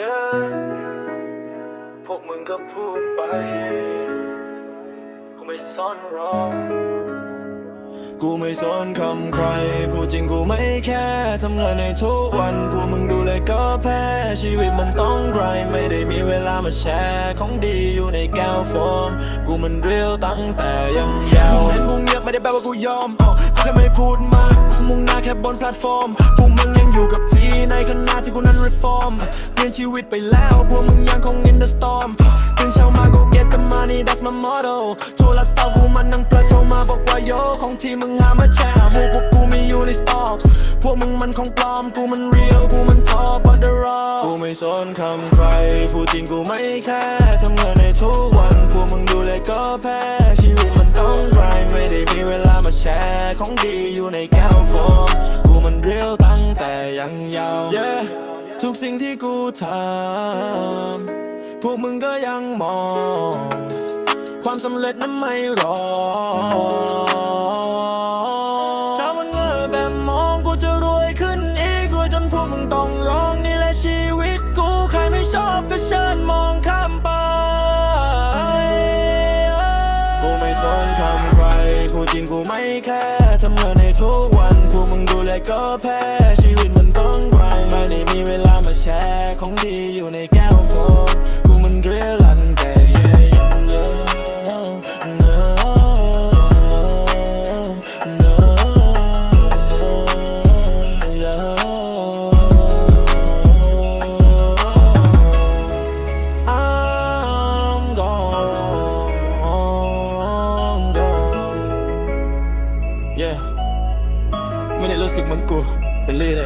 Yeah พวกมึงก็พูดไปกูไม่ซ่อนรอกกูไม่สนคำใคร พูดจริงกูไม่แค่ทำงานในทุกวันพวกมึงดูเลยก็แพ้ ชีวิตมันต้องไกรไม่ได้มีเวลามาแชร์ของดีอยู่ในแก้วโฟมกูมันเรียวตั้งแต่ยังยาวมึงเห็นกูเงียบไม่ได้แปลว่ากูยอมกูแค่ไม่พูดมากกูมุ่งหน้าแค่บนแพลตฟอร์มพวกมึงยังอยู่กับที่ในขณะที่กูนั้น reform เป ลี่ยนชีวิตไปแล้วพวกมึงยังคง in the storm ตื่นเช้ามากู get the money that's my motto โทรศัพท์กูมันนั่งเปิดโทรมาบอกว่าโยของที่มึงหามาแชร์มูพวกกูไม่อยู่ในสต็อกพวกมึงมันของปลอมกูมัน real กูมัน top of the rock กูไม่สนคำใครพูดจริงกูไม่แค่ทำงานในทุกวันพวกมึงดูเลยก็แพ้ ทุกสิ่งที่กูทำพวกมึงก็ยังมอง ความสำเร็จนั้นไม่รอถ้าวันเงอแบบมองกูจะรวยขึ้นอีกรวยจนพวกมึงต้องร้องนี่แหละชีวิตกูใครไม่ชอบก็เชิญมองข้ามไป กูไม่สนคำใครกูจริงกูไม่แค่ทำงานในทุกวันพวกมึงดูแลก็แพ้ชีวิตมัน รู้สึกเหมือนกูเป็นลี่เล